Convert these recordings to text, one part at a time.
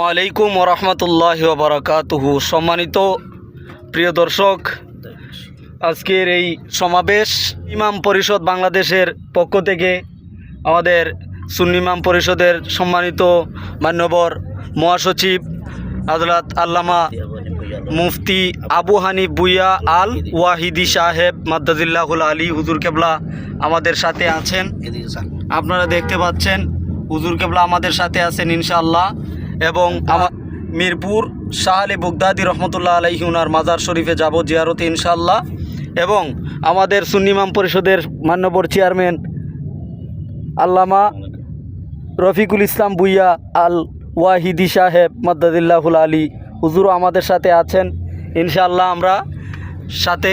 আলাইকুম ওরহমতুল্লাহ বারাকাতুহু সম্মানিত প্রিয় দর্শক, আজকের এই সমাবেশ ইমাম পরিষদ বাংলাদেশের পক্ষ থেকে আমাদের সুন্নি ইমাম পরিষদের সম্মানিত মান্যবর মহাসচিব আদালত আল্লামা মুফতি আবু হানি বুইয়া আল ওয়াহিদি সাহেব মাদ্দাজিল্লাহুল আলী হুজুর কেবলা আমাদের সাথে আছেন। আপনারা দেখতে পাচ্ছেন, হুজুর কেবলা আমাদের সাথে আছেন ইনশাআল্লাহ। এবং মিরপুর শাহ আলী বুগদাদি রহমতুল্লাহ আলাইহি উনার মাজার শরীফে যাব জিয়ারতে ইনশাল্লাহ এবং আমাদের সুন্নিমাম পরিষদের মান্যবর চেয়ারম্যান আল্লামা রফিকুল ইসলাম বুইয়া আল ওয়াহিদি সাহেব মাদ্দাদিল্লাহুল আলী হুজুরও আমাদের সাথে আছেন। ইনশাআল্লাহ আমরা সাথে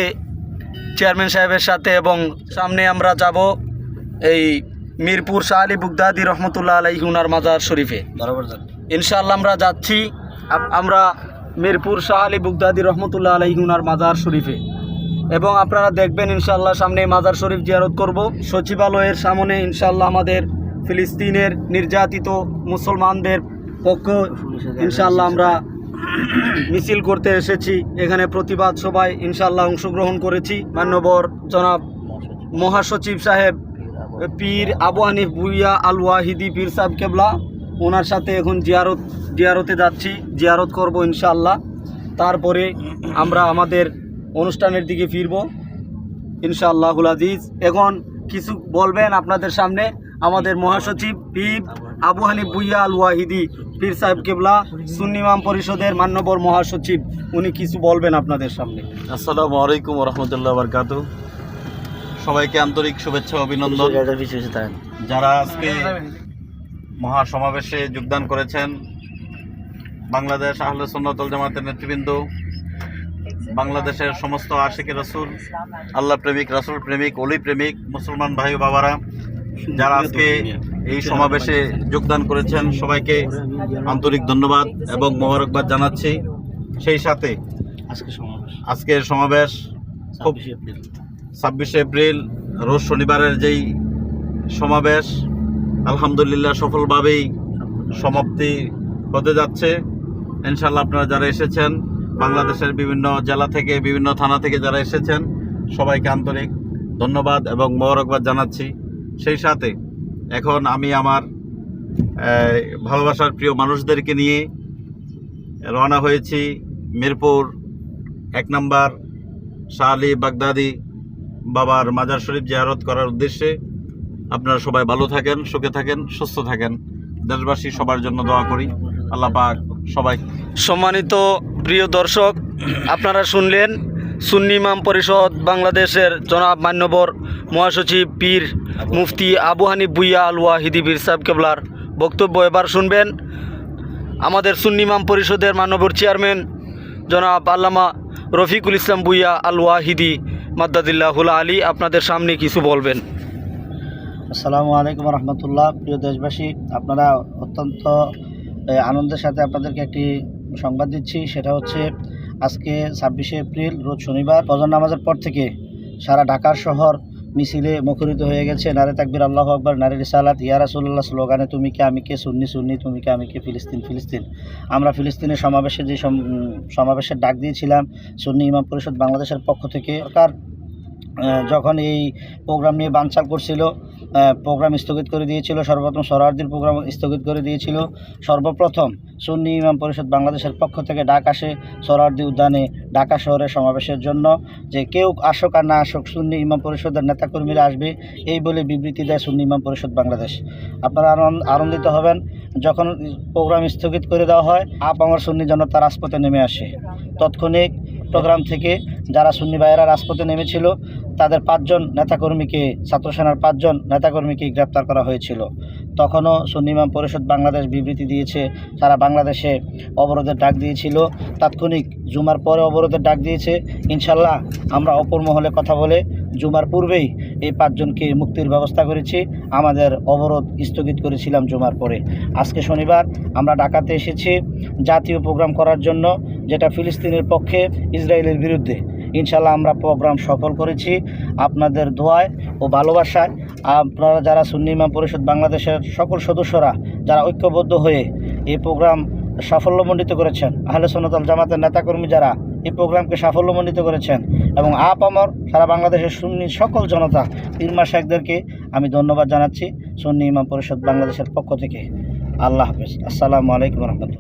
চেয়ারম্যান সাহেবের সাথে এবং সামনে আমরা যাব এই মিরপুর শাহ আলী বুগদাদি রহমতুল্লাহ আলাইহি উনার মাজার শরীফে। ইনশাআল্লাহ আমরা যাচ্ছি আমরা মিরপুর শাহ আলী বুগদাদি রহমতুল্লাহ আলাইহি উনার মাজার শরীফে। এবং আপনারা দেখবেন ইনশাআল্লাহ সামনে মাজার শরীফ জিয়ারত করব। সচিবালয়ের সামনে ইনশাআল্লাহ আমাদের ফিলিস্তিনের নির্যাতিত মুসলমানদের পক্ষ ইনশাআল্লাহ আমরা মিছিল করতে এসেছি। এখানে প্রতিবাদ সবাই ইনশাআল্লাহ অংশগ্রহণ করেছি। মান্যবর জনাব মহাসচিব সাহেব পীর আবু হানিফ, বুইয়া আল ওয়াহিদি পীর সাহেব কেবলা, ওনার সাথে এখন জিয়ারত, জিয়ারতে যাচ্ছি, জিয়ারত করব ইনশাআল্লাহ। তারপরে আমরা আমাদের অনুষ্ঠানের দিকে ফিরব, ইনশাআল্লাহুল আজিজ। এখন কিছু বলবেন আপনাদের সামনে, আমাদের মহাসচিব, পীর আবু হানিফ, বুইয়া আল ওয়াহিদি পীর সাহেব কেবলা সুন্নিমাম পরিষদের মান্যবর মহাসচিব, উনি কিছু বলবেন আপনাদের সামনে। আসসালামু আলাইকুম রহমতুল্লাহ বরকাত সবাইকে আন্তরিক শুভেচ্ছা অভিনন্দন। যারা আজকে মহাসমাবেশে যোগদান করেছেন বাংলাদেশ আহলে সুন্নতল জামাতের নেতৃবৃন্দ বাংলাদেশের সমস্ত আশিকে রসুল আল্লাহ প্রেমিক রাসুল প্রেমিক অলি প্রেমিক মুসলমান ভাই বাবারা যারা আজকে এই সমাবেশে যোগদান করেছেন সবাইকে আন্তরিক ধন্যবাদ এবং মোবারকবাদ জানাচ্ছি। সেই সাথে আজকে সমাবেশ। আজকের সমাবেশ খুব ছাব্বিশে এপ্রিল, রোজ শনিবারের যেই সমাবেশ, আলহামদুলিল্লাহ সফলভাবেই সমাপ্তি হতে যাচ্ছে। ইনশাল্লাহ আপনারা যারা এসেছেন, বাংলাদেশের বিভিন্ন জেলা থেকে, বিভিন্ন থানা থেকে যারা এসেছেন, সবাইকে আন্তরিক ধন্যবাদ এবং মোবারকবাদ জানাচ্ছি। সেই সাথে এখন আমি আমার ভালোবাসার প্রিয় মানুষদেরকে নিয়ে রওনা হয়েছি মিরপুর এক নম্বর শাহ আলী বাগদাদি বাবার মাজার শরীফ জিয়ারত করার উদ্দেশ্যে আপনারা সবাই ভালো থাকেন, সুখে থাকেন, সুস্থ থাকেন। দেশবাসী, সবার জন্য দোয়া করি। আল্লাহ পাক সবাই সম্মানিত প্রিয় দর্শক, আপনারা শুনলেন সুন্নি ইমাম পরিষদ বাংলাদেশের জনাব মান্যবর মহাসচিব পীর মুফতি আবু হানিফ বুইয়া আল ওয়াহিদি বীর সাহেব কেবলার বক্তব্য এবার শুনবেন। আমাদের সুন্নি ইমাম পরিষদের মান্যবর চেয়ারম্যান জনাব আল্লামা রফিকুল ইসলাম বুইয়া আল ওয়াহিদি মাদ্দাদিল্লাহুল আলী আপনাদের সামনে কিছু বলবেন। আসসালামু আলাইকুম রহমতুল্লাহ, প্রিয় দেশবাসী। আপনারা অত্যন্ত আনন্দের সাথে আপনাদেরকে একটি সংবাদ দিচ্ছি। সেটা হচ্ছে, আজকে ছাব্বিশে এপ্রিল, রোজ শনিবার, ফজর নামাজের পর থেকে সারা ঢাকার শহর মিছিলে মুখরিত হয়ে গেছে। নারে তাকবির, আল্লাহ আকবর, নারী রিসালাত। ইয়া রাসুল্লাহ স্লোগানে, তুমি কে, আমি কে, সুন্নি সুন্নি, তুমি কে, আমি কে, ফিলিস্তিন ফিলিস্তিন। আমরা ফিলিস্তিনের সমাবেশে যে সমাবেশের ডাক দিয়েছিলাম, সুন্নি ইমাম পরিষদ বাংলাদেশের পক্ষ থেকে সরকার যখন এই প্রোগ্রাম নিয়ে বানচাল করছিল প্রোগ্রাম স্থগিত করে দিয়েছিল, সর্বপ্রথম সরারদির প্রোগ্রাম স্থগিত করে দিয়েছিল। সর্বপ্রথম সুন্নি ইমাম পরিষদ বাংলাদেশের পক্ষ থেকে ডাক আসে সরারদি উদ্যানে ঢাকা শহরে সমাবেশের জন্য, যে কেউ আসুক আর না আসুক, সুন্নি ইমাম পরিষদের নেতাকর্মীরা আসবে, এই বলে বিবৃতি দেয় সুন্নি ইমাম পরিষদ বাংলাদেশ। আপনারা আনন্দ- আনন্দিত হবেন, যখন প্রোগ্রাম স্থগিত করে দেওয়া হয়, আপ আমার সুন্নি জনতা রাজপথে নেমে আসে। তৎক্ষণিক প্রোগ্রাম থেকে যারা সুন্নি ভাইয়েরা রাজপথে নেমেছিল, তাদের পাঁচজন নেতাকর্মীকে ছাত্র সেনার পাঁচজন নেতাকর্মীকে গ্রেপ্তার করা হয়েছিল। তখনও সুন্নিমাম পরিষদ বাংলাদেশ বিবৃতি দিয়েছে, সারা বাংলাদেশে অবরোধের ডাক দিয়েছিল। তাৎক্ষণিক জুমার পরে অবরোধের ডাক দিয়েছে। ইনশাল্লাহ আমরা অপর মহলে কথা বলে জুমার পূর্বেই এই পাঁচজনকে মুক্তির ব্যবস্থা করেছি। আমাদের অবরোধ স্থগিত করেছিলাম জুমার পরে। আজকে শনিবার আমরা ঢাকাতে এসেছি। জাতীয় প্রোগ্রাম করার জন্য, যেটা ফিলিস্তিনের পক্ষে ইসরায়েলের বিরুদ্ধে। ইনশাল্লাহ আমরা প্রোগ্রাম সফল করেছি। আপনাদের দোয়ায় ও ভালোবাসায়। আপনারা যারা সুন্নি ইমাম পরিষদ বাংলাদেশের সকল সদস্যরা, যারা ঐক্যবদ্ধ হয়ে এই প্রোগ্রাম সাফল্যমণ্ডিত করেছেন, আহলে সন্ন্যতাল জামাতের নেতাকর্মী যারা এই প্রোগ্রামকে সাফল্যমণ্ডিত করেছেন এবং আপ আমর সারা বাংলাদেশের সুন্নি সকল জনতা পীরমা শেখদেরকে আমি ধন্যবাদ জানাচ্ছি সুন্নি ইমাম পরিষদ বাংলাদেশের পক্ষ থেকে। আল্লাহ হাফেজ। আসসালামু আলাইকুম রহমতুল্লাহ।